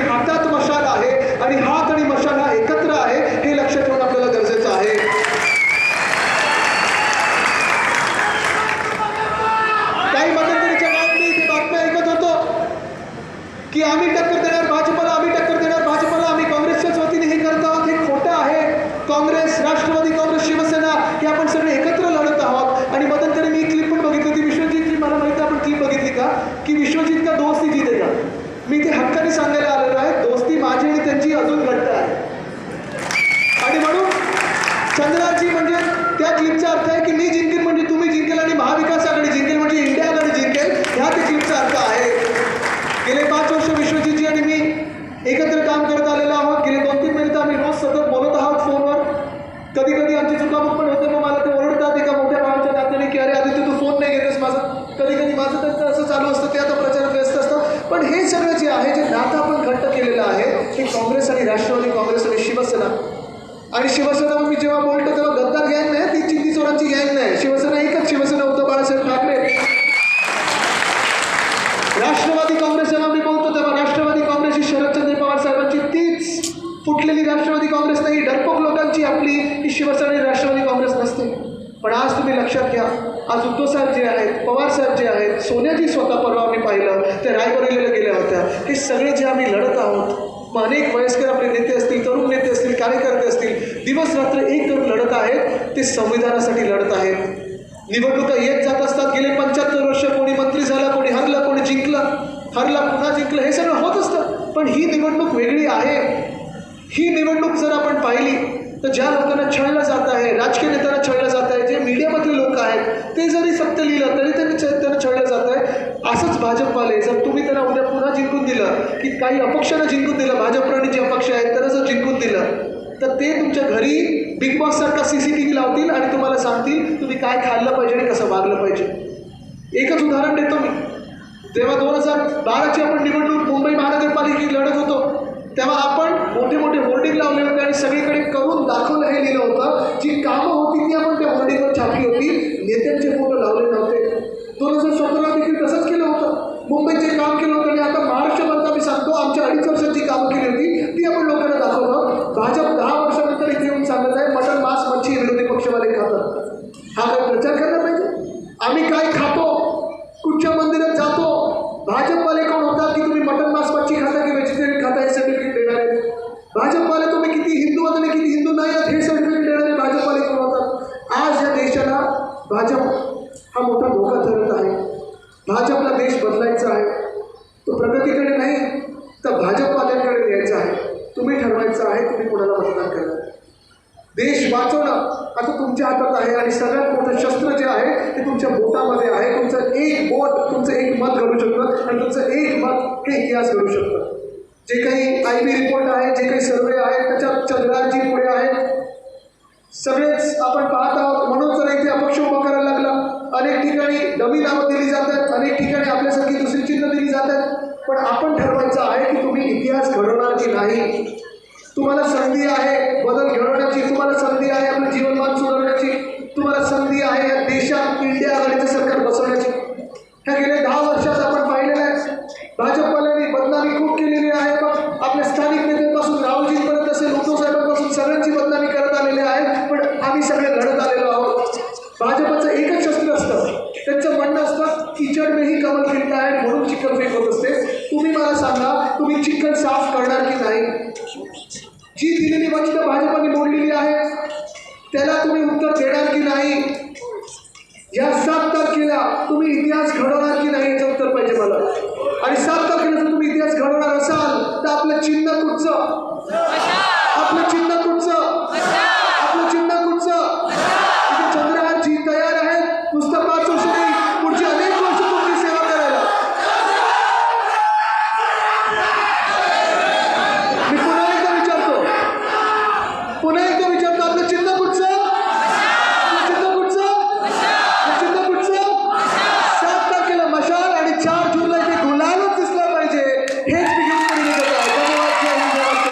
हातात मशाल आहे आणि हा पण हे सगळं जे आहे जे नातं आपण घट्ट केलेलं आहे ते काँग्रेस आणि राष्ट्रवादी काँग्रेस आणि शिवसेना. आणि शिवसेना मी जेव्हा बोलतो तेव्हा गद्दार गँग नाही ती चिंती चोरांची गँग नाही. शिवसेना एकच शिवसेना होतं बाळासाहेब ठाकरे. राष्ट्रवादी काँग्रेस जेव्हा मी बोलतो तेव्हा राष्ट्रवादी काँग्रेस ही शरदचंद्र पवार साहेबांची तीच फुटलेली राष्ट्रवादी काँग्रेस नाही. डरपोक लोकांची आपली ही शिवसेना आणि राष्ट्रवादी काँग्रेस नसते. पण आज तुम्ही लक्षात घ्या आज उद्धव साहेब जे आहेत पवार साहेब जे आहेत सोन्याजी स्वतः परवा आम्ही पाहिलं ते रायबरेलीला गेल्या होत्या. हे सगळे जे आम्ही लढत आहोत मग अनेक वयस्कर आपले नेते असतील तरुण नेते असतील कार्यकर्ते असतील दिवस रात्र एक करून लढत आहेत ते संविधानासाठी लढत आहेत. निवडणुका येत जात असतात गेले पंच्याहत्तर वर्ष कोणी मंत्री झाला कोणी हरला कोणी जिंकलं. हरला पुन्हा जिंकलं हे सगळं होत असतं. पण ही निवडणूक वेगळी आहे. ही निवडणूक जर आपण पाहिली तर ज्या लोकांना छळलं जात आहे राजकीय नेत्यांना छळलं जात आहे जे मीडियामधले लोक आहेत ते जरी सत्य लिहिलं तरी त्यांनी त्यांना छळलं जात आहे. असंच भाजपवाले जर तुम्ही त्यांना उद्या पुन्हा जिंकून दिलं की काही अपक्षांना जिंकून दिलं भाजपप्रणित जे अपक्ष आहेत त्यांना जर जिंकून दिलं तर ते तुमच्या घरी बिग बॉस सारखा सी सी टी व्ही लावतील आणि तुम्हाला सांगतील तुम्ही काय खाल्लं पाहिजे आणि कसं वागलं पाहिजे. एकच उदाहरण देतो मी. तेव्हा दोन हजार बाराची आपण निवडणूक मुंबई महानगरपालिकेत लढत होतो तेव्हा आपण मोठे मोठे होर्डिंग लावले होते आणि सगळीकडे करून दाखवलं हे लिहिलं होतं जी कामं होती ती आपण त्या होर्डिंगवर छापली होती नेत्यांचे फोटो लावले नव्हते. दोन हजार सतरा देखील तसंच केलं होतं. मुंबईचे काम केलं होतं आणि आता महाराष्ट्रभरता मी सांगतो आमच्या अडीच वर्षात जी कामं केली होती ती आपण लोकांना दाखवलं भाजप दहा वर्षानंतर इथे येऊन सांगत आहे मटण मांस मच्छी विरोधी पक्षवाले खातात. हा काय प्रचार करायला पाहिजे आम्ही काय खातो? कुठच्या मंदिरात जातो? भाजपवाले कोण होतात की तुम्ही मटण मांस मच्छी खाता की व्हेजिटेरियन खाता हे सर्टिफिकेट देणार आहेत भाजपवाले तुम्ही किती हिंदू आहात आणि किती हिंदू नाही आहात हे सर्टिफिकेट देणारे भाजपवाले कोण होतात आज या देशाला भाजप हा मोठा धोका ठरत आहे. भाजपला देश बदलायचा आहे. तो प्रगतीकडे नाही तर भाजपवाद्यांकडे द्यायचा आहे. तुम्ही ठरवायचं आहे तुम्ही कोणाला मतदान करा. देश वाचवणं आता तुमच्या हातात आहे आणि सगळ्यात मोठं शस्त्र जे आहे ते तुमच्या बोटामध्ये आहे. तुमचं एक बोट तुमचं एक मत घडू शकतं आणि तुमचं एक मत हे इतिहास घडू शकतं. जे काही आय बी रिपोर्ट आहे जे काही सर्वे आहे त्याच्यात चंद्राजी पुढे आहेत. सगळेच आपण पाहत आहोत. म्हणून जर इथे अपक्ष उभा करायला लागला अनेक ठिकाणी नवी नावं दिली जातात अनेक ठिकाणी आपल्यासारखी दुसरी चिन्ह दिली जातात. पण आपण ठरवायचं आहे की तुम्ही इतिहास घडवणार की नाही? तुम्हाला संधी आहे बदल घडवण्याची तुम्हाला संधी आहे आपलं जीवनमान सुधारण्याची तुम्हाला संधी आहे या देशात इंडिया आघाडीचं सरकार बसवण्याची. ह्या गेल्या दहा आम्ही सगळे घडत आलेलो आहोत. भाजपचं एकच शस्त्र असतं. त्यांचं म्हणणं असतं किचन मेही कमल फिरता आहे म्हणून चिकन फेक होत असते. तुम्ही मला सांगा तुम्ही चिकन साफ करणार की नाही? जी दिलेली वक्त भाजपने मोडलेली आहे त्याला तुम्ही उत्तर देणार की नाही? या सात तारखेला तुम्ही इतिहास घडवणार की नाही याचं उत्तर पाहिजे मला. आणि सात तारखेला जर तुम्ही इतिहास घडवणार असाल तर आपलं चिन्ह कुठचं